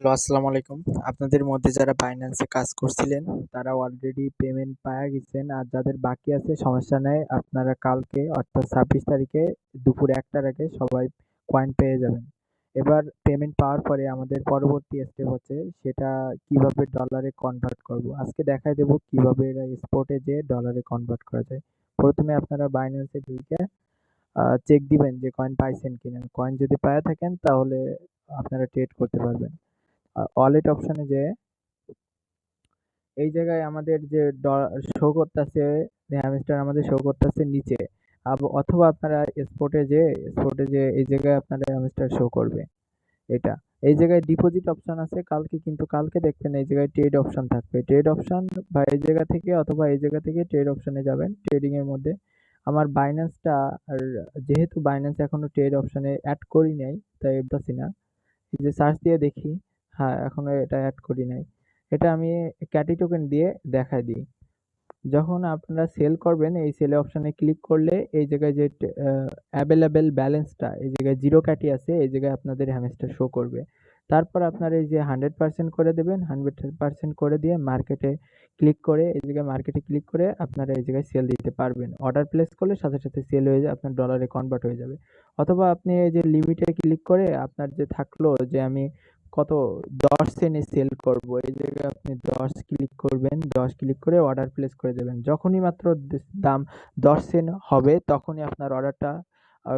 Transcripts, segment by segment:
Hello, আসসালামু আলাইকুম। আপনাদের মধ্যে যারা বাইন্যান্সে কাজ করছিলেন তারা অলরেডি পেমেন্ট পাওয়া গেছেন। আর যাদের বাকি আছে, সমস্যা নেই, আপনারা কালকে, অর্থাৎ ছাব্বিশ তারিখে, দুপুর একটার আগে সবাই কয়েন পেয়ে যাবেন। এবার পেমেন্ট পাওয়ার পরে আমাদের পরবর্তী স্টেপ হচ্ছে, সেটা কীভাবে ডলারে কনভার্ট করব? আজকে দেখাই দেবো কীভাবে এরা স্পটে যেয়ে ডলারে কনভার্ট করা যায়। প্রথমে আপনারা বাইন্যান্সে ঢুকে চেক দিবেন যে কয়েন পাইছেন কিনা। কয়েন যদি পায়ে থাকেন, তাহলে আপনারা ট্রেড করতে পারবেন। ওয়ালেট অপশনে যে এই জায়গায় আমাদের যে শো করতেছে হ্যামস্টার আমাদের শো করতেছে নিচে। অথবা আপনারা স্পটে যে স্পটে যে এই জায়গায় আপনারা হ্যামস্টার শো করবে। এটা। এই জায়গায় ডিপোজিট অপশন আছে, কালকে কিন্তু কালকে দেখবেন এই জায়গায় ট্রেড অপশন থাকবে। ট্রেড অপশন বা এই জায়গা থেকে অথবা এই জায়গা থেকে ট্রেড অপশনে যাবেন ট্রেডিং এর মধ্যে। আমার বাইন্যান্সটা আর যেহেতু বাইন্যান্স এখনও ট্রেড অপশনে অ্যাড করি নাই, তাই বলতেছি না। যে সার্চ দিয়ে দেখি। হ্যাঁ এখনও এটা অ্যাড করি নাই। এটা আমি ক্যাটি টোকেন দিয়ে দেখাই দিই। যখন আপনারা সেল করবেন, এই সেল অপশানে ক্লিক করলে এই জায়গায় যে অ্যাভেলেবেল ব্যালেন্সটা এই জায়গায় জিরো ক্যাটি আছে, এই জায়গায় আপনাদের হ্যামেস্টার শো করবে। তারপর আপনারা এই যে হান্ড্রেড পার্সেন্ট করে দেবেন হান্ড্রেড পার্সেন্ট করে দিয়ে মার্কেটে ক্লিক করে, এই জায়গায় মার্কেটে ক্লিক করে আপনারা এই জায়গায় সেল দিতে পারবেন। অর্ডার প্লেস করলে সাথে সাথে সেল হয়ে যায়, আপনার ডলারে কনভার্ট হয়ে যাবে। অথবা আপনি এই যে লিমিটে ক্লিক করে আপনার যে থাকল যে আমি কত? দশ সেনে সেল করব। এই জায়গায় আপনি দশ ক্লিক করবেন, দশ ক্লিক করে অর্ডার প্লেস করে দেবেন। যখনই মাত্র দাম দশ সেন হবে, তখনই আপনার অর্ডারটা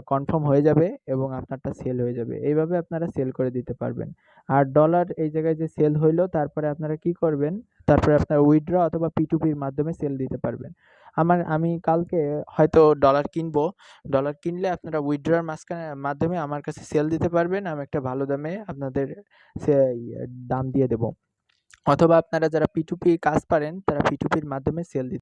কনফার্ম হয়ে যাবে এবং আপনারটা সেল হয়ে যাবে। এইভাবে আপনারা সেল করে দিতে পারবেন। আর ডলার এই জায়গায় যে সেল হইল, তারপরে আপনারা কি করবেন? তারপরে আপনার উইথড্র অথবা পিটুপির মাধ্যমে সেল দিতে পারবেন। আমার, আমি কালকে হয়তো ডলার কিনবো ডলার কিনলে আপনারা উইথড্রর মাঝখানে, মাধ্যমে আমার কাছে সেল দিতে পারবেন, আমি একটা ভালো দামে আপনাদের সে দাম দিয়ে দেবো। অথবা আপনারা যারা পি টু পি কাজ পারেন, তারা পিটুপির মাধ্যমে সেল দিতে